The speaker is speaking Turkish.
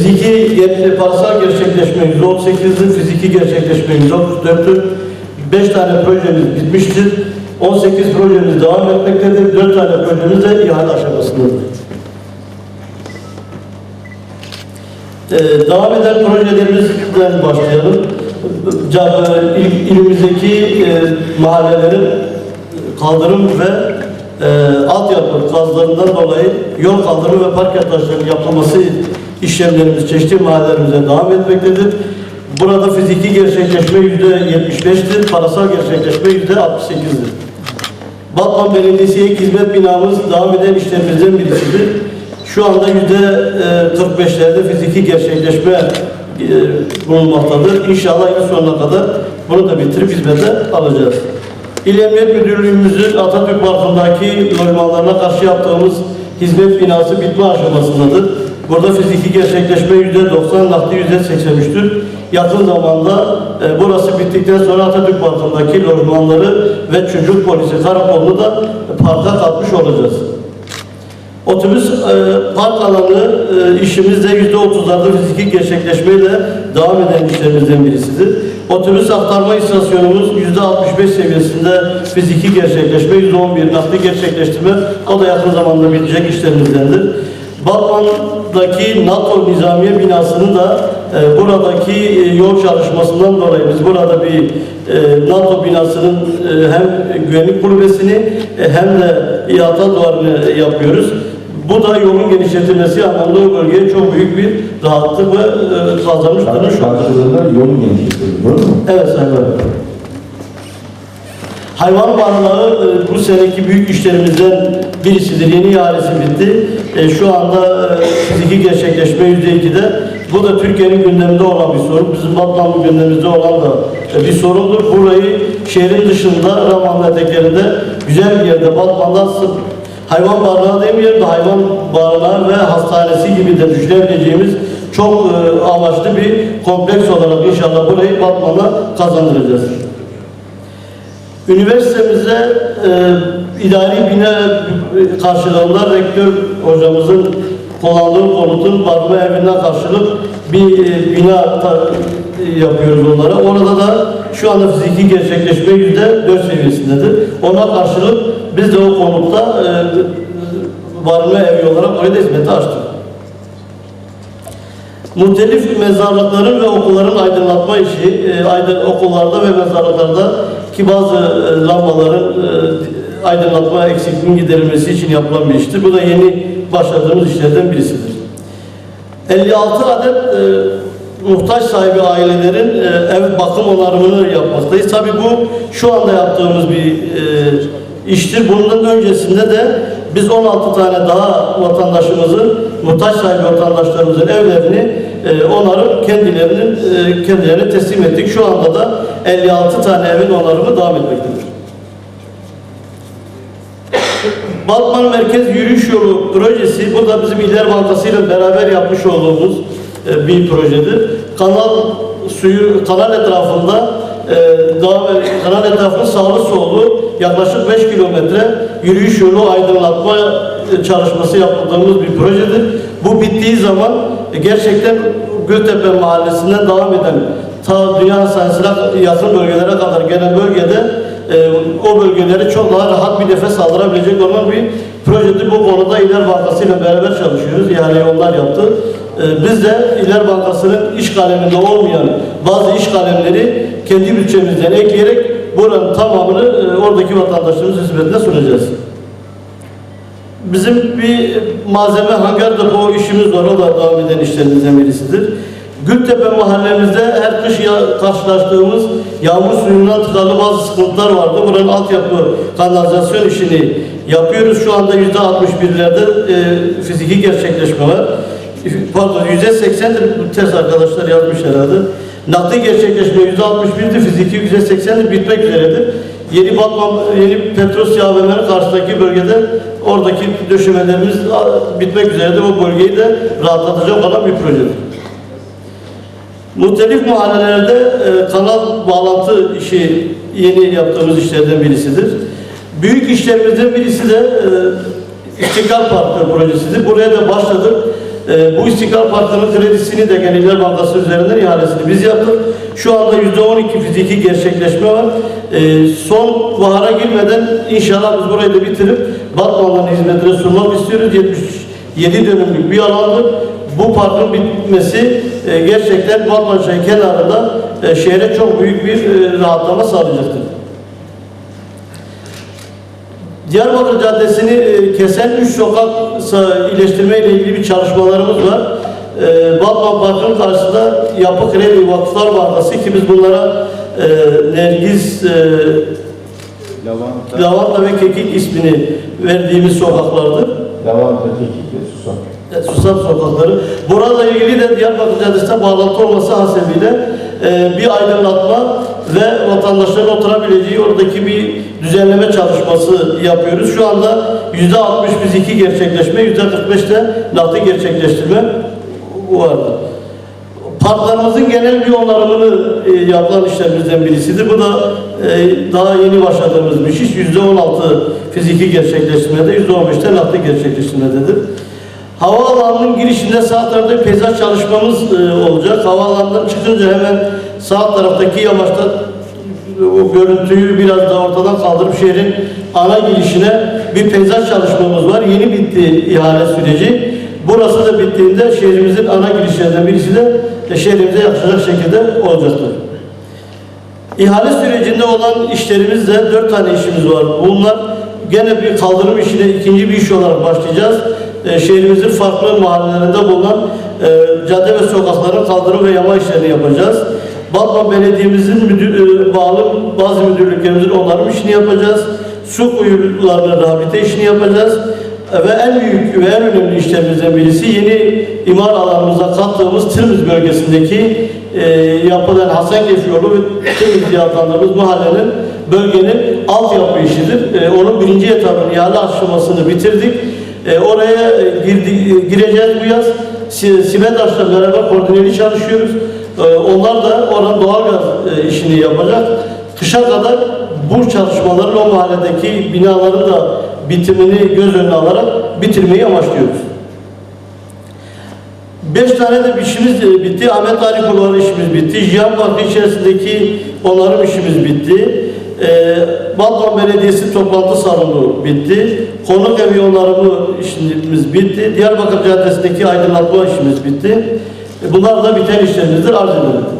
fiziki parasal gerçekleşme %38'dir, fiziki gerçekleşme %34'tür. 5 tane projemiz bitmiştir. 18 projemiz devam etmektedir. 4 tane projemiz de ihale aşamasındadır. Ee, devam eden projelerimizden başlayalım. İl- İlimizdeki e, mahallelerin kaldırım ve e, altyapı kazlarından dolayı yol kaldırım ve park taşlarının yapılması işlemlerimiz çeşitli mahallelerimize devam etmektedir. Burada fiziki gerçekleşme yüzde 75'tir, parasal gerçekleşme yüzde 68'dir. Batman Belediyesi ek hizmet binamız devam eden işlerimizden birisidir. Şu anda yüzde e, 45'lerde fiziki gerçekleşme e, bulunmaktadır. İnşallah yıl sonuna kadar bunu da bitirip hizmete alacağız. İl Emniyet Müdürlüğümüzün Atatürk Parkı'ndaki lojmanlarına karşı yaptığımız hizmet binası bitme aşamasındadır. Burada fiziki gerçekleşme yüzde 90, nakli yüzde 83'tür. Yakın zamanda e, burası bittikten sonra Atatürk Parkı'ndaki lojmanları ve çocuk polisi karakolunu da parka katmış olacağız. Otobüs e, park alanı e, işimizde yüzde otuzlarda fiziki gerçekleşmeyle devam eden işlerimizden birisidir. Otobüs aktarma istasyonumuz yüzde 65 seviyesinde fiziki gerçekleşme, yüzde 11 nakli gerçekleştirme, o da yakın zamanda bitecek işlerimizdendir. Batman'daki NATO Nizamiye binasının da e, buradaki e, yol çalışmasından dolayı biz burada bir e, NATO binasının e, hem güvenlik kulübesini e, hem de ihata duvarını yapıyoruz. Bu da yolun genişletilmesi anlamda o bölgeye çok büyük bir rahatlık ve e, kazanmış durmuş olur. Karşılığında yol genişletildi, doğru mu? Evet Sayın. Hayvan barınağı e, bu seneki büyük işlerimizden birisidir. Yeni ihalesi bitti. E, Şu anda e, fiziki gerçekleşme yüzde ikide. Bu da Türkiye'nin gündeminde olan bir sorun. Bizim Batman gündemimizde olan da e, bir sorundur. Burayı şehrin dışında Raman eteklerinde güzel bir yerde Batman'da sırf hayvan barınağı demeyelim de hayvan barınağı ve hastanesi gibi de düşünebileceğimiz çok amaçlı bir kompleks olarak inşallah burayı Batman'a kazandıracağız. Üniversitemizde e, idari bina karşılığında rektör hocamızın kullandığı konutun barınma evinden karşılık bir e, bina e, yapıyoruz onlara. Orada da şu anda fiziki gerçekleşme yüzde dört seviyesindedir. Ona karşılık biz de o konutta e, barınma evi olarak oraya da hizmete açtık. Muhtelif mezarlıkların ve okulların aydınlatma işi, e, aydın, okullarda ve mezarlıklarda ki bazı e, lambaların e, aydınlatma eksikliğinin giderilmesi için yapılan bir iştir. Bu da yeni başladığımız işlerden birisidir. 56 adet e, muhtaç sahibi ailelerin e, ev bakım onarımını yapmaktayız. Tabii bu şu anda yaptığımız bir e, iştir. Bunun öncesinde de biz 16 tane daha vatandaşımızın, muhtaç sahibi vatandaşlarımızın evlerini e, onarıp kendilerinin e, kendilerine teslim ettik. Şu anda da 56 tane evin onarımı devam etmektedir. Batman Merkez Yürüyüş Yolu projesi, bu da bizim İller Bankası ile beraber yapmış olduğumuz e, bir projedir. Kanal suyu, kanal etrafında e, devam kanal etrafının sağlı sollu yaklaşık 5 kilometre yürüyüş yolu aydınlatma çalışması yaptığımız bir projedir. Bu bittiği zaman e, gerçekten Gültepe Mahallesi'nden devam eden ta Dünya Hastanesi'ne yakın bölgelere kadar gelen bölgede e, o bölgeleri çok daha rahat bir nefes aldırabilecek olan bir projedir. Bu konuda İller Bankası ile beraber çalışıyoruz. Yani onlar yaptı. E, biz de İller Bankası'nın iş kaleminde olmayan bazı iş kalemleri kendi bütçemizden ekleyerek buranın tamamını e, oradaki vatandaşlarımız hizmetine sunacağız. Bizim bir malzeme hangar depo işimiz var. O da devam eden işlerimizden birisidir. Gültepe mahallemizde her kış ya- karşılaştığımız yağmur suyundan tıkalı bazı sıkıntılar vardı. Buranın altyapı kanalizasyon işini yapıyoruz. Şu anda yüzde 61'lerde e, fiziki gerçekleşme var. Pardon yüzde 80'dir bu test arkadaşlar yazmış herhalde. Nakli gerçekleşme yüzde 61'dir, fiziki yüzde 80'dir, bitmek üzeredir. Yeni Batman, yeni Petros AVM'nin karşısındaki bölgede oradaki döşemelerimiz bitmek üzeredir. O bölgeyi de rahatlatacak olan bir projedir. Muhtelif mahallelerde e, kanal bağlantı işi yeni yaptığımız işlerden birisidir. Büyük işlerimizden birisi de e, İstiklal Parkı projesidir. Buraya da başladık. E, bu İstiklal Parkı'nın kredisini de Gençler Bankası üzerinden ihalesini biz yaptık. Şu anda %12 fiziki gerçekleşme var. E, son bahara girmeden inşallah biz burayı da bitirip Batman'dan hizmetine sunmak istiyoruz. 77 dönümlük bir alandır. Bu parkın bitmesi e, gerçekten Batman kenarında e, şehre çok büyük bir e, rahatlama sağlayacaktır. Diyarbakır Caddesi'ni e, kesen üç sokak sa- iyileştirme ile ilgili bir çalışmalarımız var. E, Batman Parkı'nın karşısında Yapı Kredi Vakıflar Bankası ki biz bunlara e, Nergiz, e, Lavanta, Lavanta ve Kekik ismini verdiğimiz sokaklardır. lavanta, kekik ve susam. E, Susam sokakları. Burada ilgili de Diyarbakır Caddesi'ne bağlantı olması hasebiyle e, bir aydınlatma ve vatandaşların oturabileceği oradaki bir düzenleme çalışması yapıyoruz. Şu anda yüzde 60 fiziki gerçekleşme, yüzde 45 de nakdi gerçekleştirme vardı. Parklarımızın genel bir onarımını e, yapılan işlerimizden birisidir. Bu da e, daha yeni başladığımız bir iş. Yüzde 16 fiziki gerçekleştirmede, yüzde 15'te nakdi gerçekleştirmededir. Havaalanının girişinde bir peyzaj çalışmamız e, olacak. Havaalanından çıkınca hemen sağ taraftaki yamaçta o görüntüyü biraz daha ortadan kaldırıp şehrin ana girişine bir peyzaj çalışmamız var. Yeni bitti ihale süreci. Burası da bittiğinde şehrimizin ana girişlerinden birisi de e, şehrimize yakışacak şekilde olacaktır. İhale sürecinde olan işlerimizde dört tane işimiz var. Bunlar gene bir kaldırım işine ikinci bir iş olarak başlayacağız. Ee, şehrimizin farklı mahallelerinde bulunan e, cadde ve sokakların kaldırım ve yama işlerini yapacağız. Batman Belediye'mizin müdür, e, bağlı bazı müdürlüklerimizin onarım işini yapacağız. Su kuyularının rehabilite işini yapacağız. Ve en büyük ve en önemli işlerimizden birisi yeni imar alanımıza kattığımız Tırmız bölgesindeki e, yapılan Hasankeyf yolu ve Tırmız diye adlandırdığımız mahallenin bölgenin altyapı işidir. E, onun birinci etabının ihale aşamasını bitirdik. E, oraya e, girdi, e, gireceğiz bu yaz. Si- Simendaş'la beraber koordineli çalışıyoruz. E, onlar da oranın doğalgaz e, işini yapacak. Kışa kadar bu çalışmaların o mahalledeki binaların da bitimini göz önüne alarak bitirmeyi amaçlıyoruz. Beş tane de işimiz e, bitti. Ahmet Ali Bulvarı işimiz bitti. Jiyan Parkı içerisindeki onarım işimiz bitti. E, Batman Belediyesi toplantı salonu bitti. Konuk evi onarımı işimiz bitti. Diyarbakır Caddesi'ndeki aydınlatma işimiz bitti. Bunlar da biten işlerimizdir. Arz ederim.